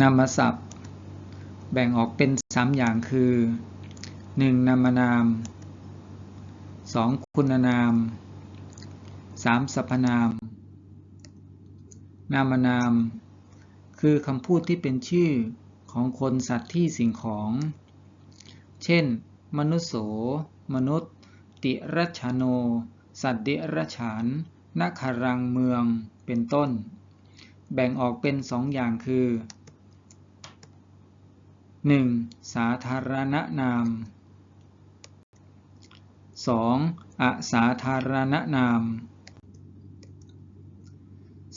นามศัพท์ แบ่งออกเป็น 3 อย่างคือ 1. นามนาม 2. คุณนาม 3. สรรพนาม นามนาม คือคำพูดที่เป็นชื่อของคนสัตว์ที่สิ่งของ เช่น มนุษโส มนุษย์ ติรัชโน สัตว์เดรัจฉานนาคารังเมือง เป็นต้น แบ่งออกเป็นสองอย่างคือ 1. สาธารณนาม 2. อสาธารณนาม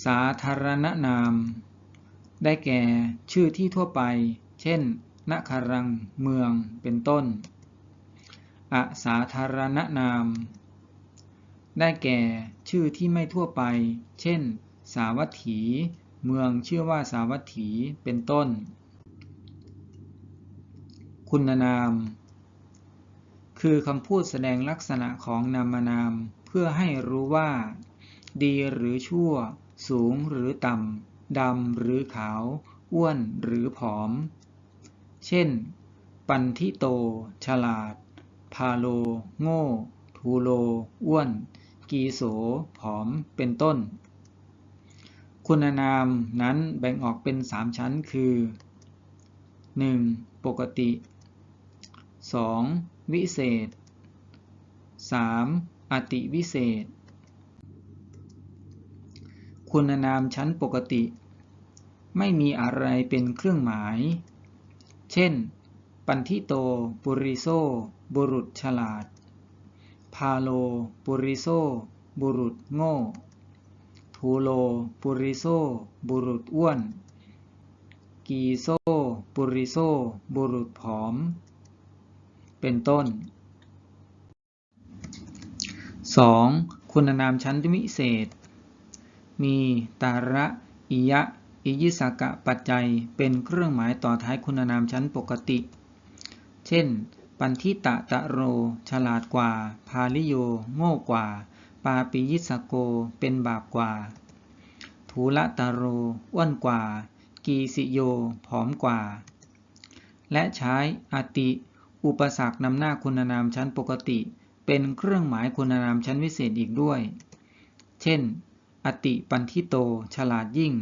สาธารณนาม ได้แก่ชื่อที่ทั่วไป เช่นนครัง เมือง เป็นต้น อสาธารณนาม ได้แก่ชื่อที่ไม่ทั่วไป เช่น สาวัตถี เมืองชื่อว่าสาวัตถี เป็นต้น คุณนาม คือคำพูดแสดงลักษณะของนามนาม เพื่อให้รู้ว่า ดีหรือชั่ว สูงหรือต่ำดำหรือขาว อ้วนหรือผอม เช่น ปันทิโต ฉลาด พาโล โง่ ทูโล อ้วน กีโส ผอม เป็นต้น คุณนามนั้นแบ่งออกเป็นสามชั้นคือ 1. ปกติ 2. วิเศษ 3. อติวิเศษ คุณนามชั้นปกติ ไม่มีอะไรเป็นเครื่องหมาย เช่น ปันทิโต ปุริโซ บุรุษฉลาด พาโล ปุริโซ บุรุษโง่ทูโล ปุริโซ บุรุษอ้วน กีโซ ปุริโซ บุรุษผอม เป็นต้น 2. คุณนามชั้นวิเศษ มีตาระอิยะ อิยิสากะปัจจัย เป็นเครื่องหมายต่อท้ายคุณนามชั้นปกติ เช่น ปันทิตะตะโร ฉลาดกว่า พาลิโย โง่กว่า ปาปิยิสโก เป็นบาปกว่า ทูละตะโร อ้วนกว่า กีสิโย ผอมกว่า และใช้อติ อุปสรรคนำหน้าคุณนามชั้นปกติ เป็นเครื่องหมายคุณนามชั้นวิเศษอีกด้วย เช่น อติปันทิโต ฉลาดยิ่ง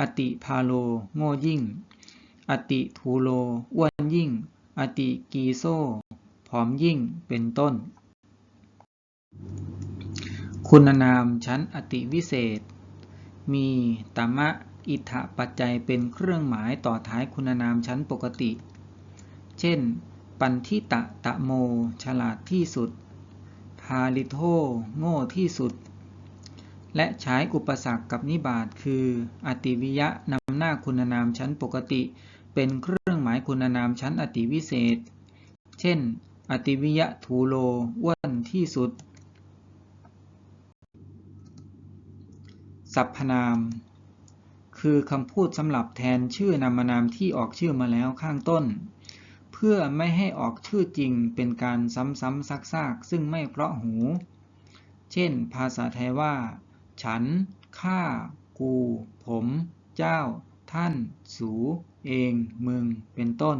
อติพาโล โง่ยิ่ง อติทูโล อ้วนยิ่ง อติกีโซผอมยิ่ง เป็นต้น คุณนามชั้นอติวิเศษ มีตมะอิทธปัจจัยเป็นเครื่องหมายต่อท้ายคุณนามชั้นปกติ เช่น ปันทิตะตะโม ฉลาดที่สุด พาลิโทโง่ที่สุด และใช้อุปสรรคกับนิบาตคือ อติวิยะนำหน้าคุณนามชั้นปกติ เป็นเครื่องหมายคุณนามชั้นอติวิเศษ เช่น อติวิยะทูโลอ้วนที่สุดสรรพนาม คือคำพูดสำหรับแทนชื่อนามนามที่ออกชื่อมาแล้วข้างต้น เพื่อไม่ให้ออกชื่อจริงเป็นการซ้ำๆซักๆ ซึ่งไม่เพราะหู เช่น ภาษาไทยว่า ฉัน ข้า กู ผม เจ้า ท่าน สู เอง มึง เป็นต้น